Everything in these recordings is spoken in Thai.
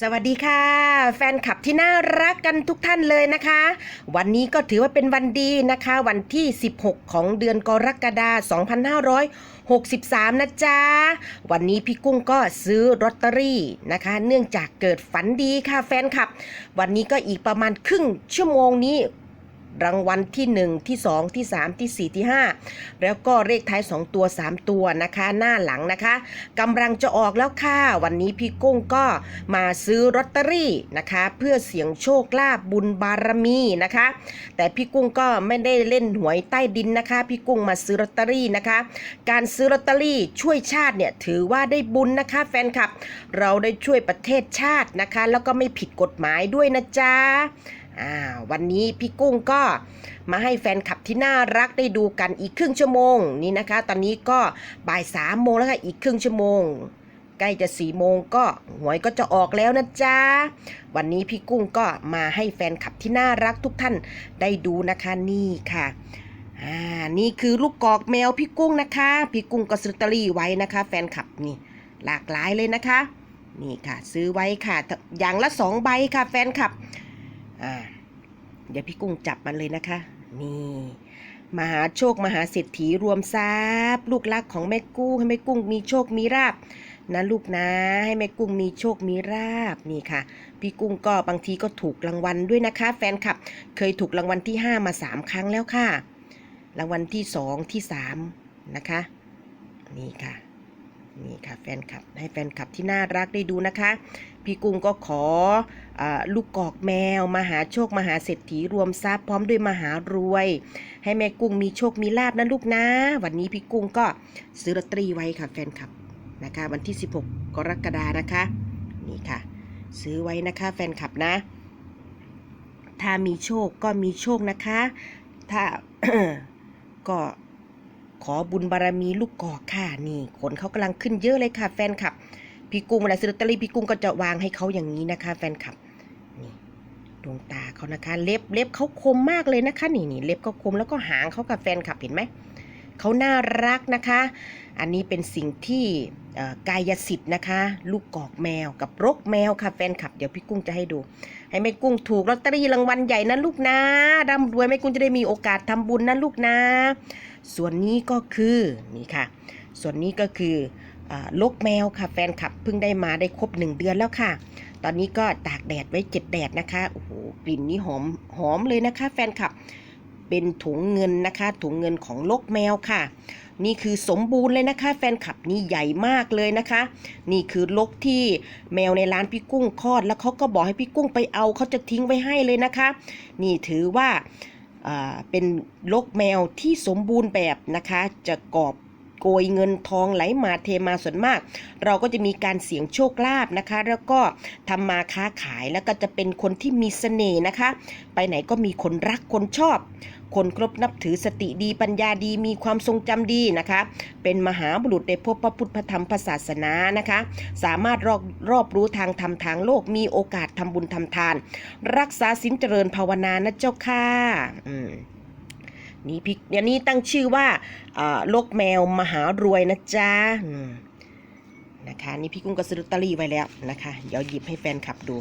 สวัสดีค่ะ แฟนคลับที่น่ารักกันทุกท่านเลยนะคะ วันนี้ก็ถือว่าเป็นวันดีนะคะ วันที่ 16 ของเดือนกรกฎาคม2563 นะจ๊ะ วันนี้พี่กุ้งก็ซื้อลอตเตอรี่นะคะ เนื่องจากเกิดฝันดีค่ะแฟนคลับ วันนี้ก็อีกประมาณครึ่งชั่วโมงนี้ รางวัลที่ 1 ที่ 2 ที่ 3 ที่ 4 ที่ 5 แล้วก็เลขท้าย 2 ตัว 3 ตัวนะคะ หน้าหลังนะคะกำลังจะออกแล้วค่ะ วันนี้พี่กุ้งก็มาซื้อลอตเตอรี่นะคะ เพื่อเสี่ยงโชคลาภบุญบารมีนะคะ แต่พี่กุ้งก็ไม่ได้เล่นหวยใต้ดินนะคะ พี่กุ้งมาซื้อลอตเตอรี่นะคะ การซื้อลอตเตอรี่ช่วยชาติเนี่ยถือว่าได้บุญนะคะแฟนคลับ เราได้ช่วยประเทศชาตินะคะ แล้วก็ไม่ผิดกฎหมายด้วยนะจ๊ะ อ่าวันนี้พี่กุ้งก็มาให้แฟนคลับที่น่ารักได้ดูกันอีกครึ่งชั่วโมงนี่นะคะ ตอนนี้ก็บ่ายสามโมงแล้วค่ะอีกครึ่งชั่วโมง ใกล้จะสี่โมงก็หวยก็จะออกแล้วนะจ๊ะ วันนี้พี่กุ้งก็มาให้แฟนคลับที่น่ารักทุกท่านได้ดูนะคะนี่ค่ะอ่านี่คือลูกกอกแมวพี่กุ้งนะคะ พี่กุ้งก็ซื้อตอรี่ไว้นะคะ แฟนคลับนี่หลากหลายเลยนะคะ นี่ค่ะ ซื้อไว้ค่ะอย่างละสองใบค่ะแฟนคลับ อ่า เดี๋ยวพี่กุ้งจับมันเลยนะคะ นี่มหาโชคมหาเศรษฐีรวมทรัพย์ ลูกรักของแม่กุ้งให้แม่กุ้งมีโชคมีราบนะลูกนะ ให้แม่กุ้งมีโชคมีราบนี่ค่ะ พี่กุ้งก็บางทีก็ถูกรางวัลด้วยนะคะ แฟนคลับ เคยถูกรางวัลที่ 5 มา 3 ครั้งแล้วค่ะ รางวัลที่ 2 ที่ 3 นะคะ นี่ค่ะ นี่ค่ะแฟนคลับให้แฟนคลับที่น่ารักได้ดูนะคะ พี่กุ้งก็ขออลูกกอกแมว มหาโชคมหาเศรษฐีรวมทรัพย์พร้อมด้วยมหารวย ให้แม่กุ้งมีโชคมีลาบนะลูกนะ วันนี้พี่กุ้งก็ซื้อลอตเตอรี่ไว้ค่ะแฟนคลับนะคะ วันที่ 16 กรกฎานะคะ นี่ค่ะ ซื้อไว้นะคะแฟนคลับนะ ถ้ามีโชคก็มีโชคนะคะ ถ้าก็ ขอบุญบารมีลูกกอกค่ะนี่คนเขากำลังขึ้นเยอะเลยค่ะ แฟนคลับ พี่กุ้งเวลาซื้อลอตเตอรี่พี่กุ้งก็จะวางให้เขาอย่างนี้นะคะ แฟนคลับนี่ดวงตาเขานะคะ เล็บเล็บเขาคมมากเลยนะคะ นี่นี่เล็บเขาคมแล้วก็หางเขากับแฟนคลับเห็นไหม เขาน่ารักนะคะ อันนี้เป็นสิ่งที่กายสิทธิ์นะคะ ลูกกอกแมวกับรกแมวค่ะแฟนคลับ เดี๋ยวพี่กุ้งจะให้ดู ให้แม่กุ้งถูกลอตเตอรี่รางวัลใหญ่นะลูกนะร่ำรวยแม่กุ้งจะได้มีโอกาสทำบุญนะลูกนะ ส่วนนี้ก็คือนี่ค่ะ ส่วนนี้ก็คืออลกแมวค่ะแฟนคลับเพิ่งได้มาได้ครบ1เดือนแล้วค่ะ ตอนนี้ก็ตากแดดไว้เจ็ดแดดนะคะโอ้โหกลิ่นนี้หอมหอมเลยนะคะ แฟนคลับ เป็นถุงเงินนะคะ ถุงเงินของลกแมวค่ะ นี่คือสมบูรณ์เลยนะคะ แฟนคลับนี่ใหญ่มากเลยนะคะ นี่คือลกที่แมวในร้านพี่กุ้งคลอด แล้วเขาก็บอกให้พี่กุ้งไปเอาเขาจะทิ้งไว้ให้เลยนะคะ นี่ถือว่าอ่าเป็นลกแมวที่สมบูรณ์แบบนะคะ จะกอบ โกยเงินทองไหลมาเทมาส่วนมาก เราก็จะมีการเสี่ยงโชคลาภนะคะ แล้วก็ทำมาค้าขายแล้วก็จะเป็นคนที่มีเสน่ห์นะคะ ไปไหนก็มีคนรักคนชอบ คนครบนับถือสติดีปัญญาดีมีความทรงจำดีนะคะ เป็นมหาบุรุษในพบพระพุทธธรรมศาสนานะคะ สามารถรอบรอบรู้ทางธรรมทางโลกมีโอกาสทำบุญทำทาน รักษาศีลเจริญภาวนานะเจ้าค่ะอืม นี่พี่เดี๋ยวนี้ตั้งชื่อว่าโลกแมวมหารวยนะจ๊ะนะคะนี่พี่กุ้งก็ซื้อลอตเตอรี่ไว้แล้วนะคะ เดี๋ยวหยิบให้แฟนคลับดู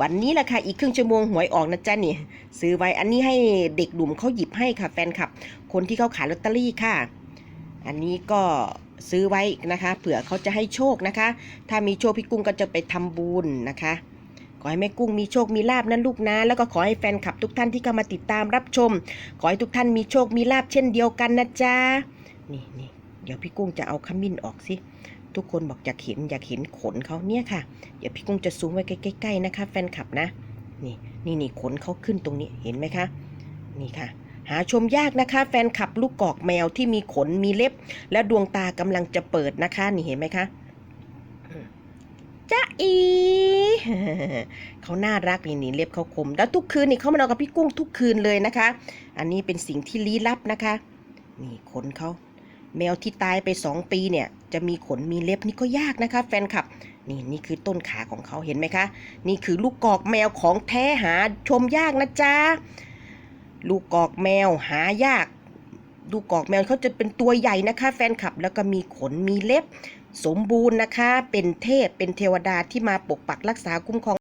วันนี้แหละค่ะอีกครึ่งชั่วโมงหวยออกนะจ๊ะนี่ซื้อไว้อันนี้ให้เด็กหนุ่มเขาหยิบให้ค่ะแฟนคลับ คนที่เขาขายลอตเตอรี่ค่ะ อันนี้ก็ซื้อไว้นะคะ เผื่อเขาจะให้โชคนะคะ ถ้ามีโชคพี่กุ้งก็จะไปทำบุญนะคะ อให้แม่กุ้งมีโชคมีลาบนั่นลูกนะ แล้วก็ขอให้แฟนคลับทุกท่านที่เข้ามาติดตามรับชม ขอให้ทุกท่านมีโชคมีลาบเช่นเดียวกันนะจ๊ะนี่นี่เดี๋ยวพี่กุ้งจะเอาขมิ้นออกสิทุกคนบอกอยากเห็นอยากเห็นขนเขาเนี่ยค่ะ เดี๋ยวพี่กุ้งจะซูมไว้ใกล้ๆนะคะ แฟนคลับนะนี่นี่นี่ขนเขาขึ้นตรงนี้เห็นไหมคะนี่ค่ะ หาชมยากนะคะ แฟนคลับลูกกอกแมวที่มีขนมีเล็บ และดวงตากำลังจะเปิดนะคะ นี่เห็นไหมคะ จ้าอีเขาน่ารักนี่นี่เล็บเขาคม แล้วทุกคืนนี่เขามานอนกับพี่กุ้งทุกคืนเลยนะคะ อันนี้เป็นสิ่งที่ลี้ลับนะคะ นี่ขนเขาแมวที่ตายไปสองปีเนี่ย จะมีขนมีเล็บนี่ก็ยากนะคะ แฟนคลับ นี่นี่คือต้นขาของเขาเห็นไหมคะ นี่คือลูกกอกแมวของแท้หาชมยากนะจ๊ะลูกกอกแมวหายาก ลูกกอกแมวเขาจะเป็นตัวใหญ่นะคะ แฟนคลับแล้วก็มีขนมีเล็บ สมบูรณ์นะคะ เป็นเทพเป็นเทวดาที่มาปกปักรักษาคุ้มครอง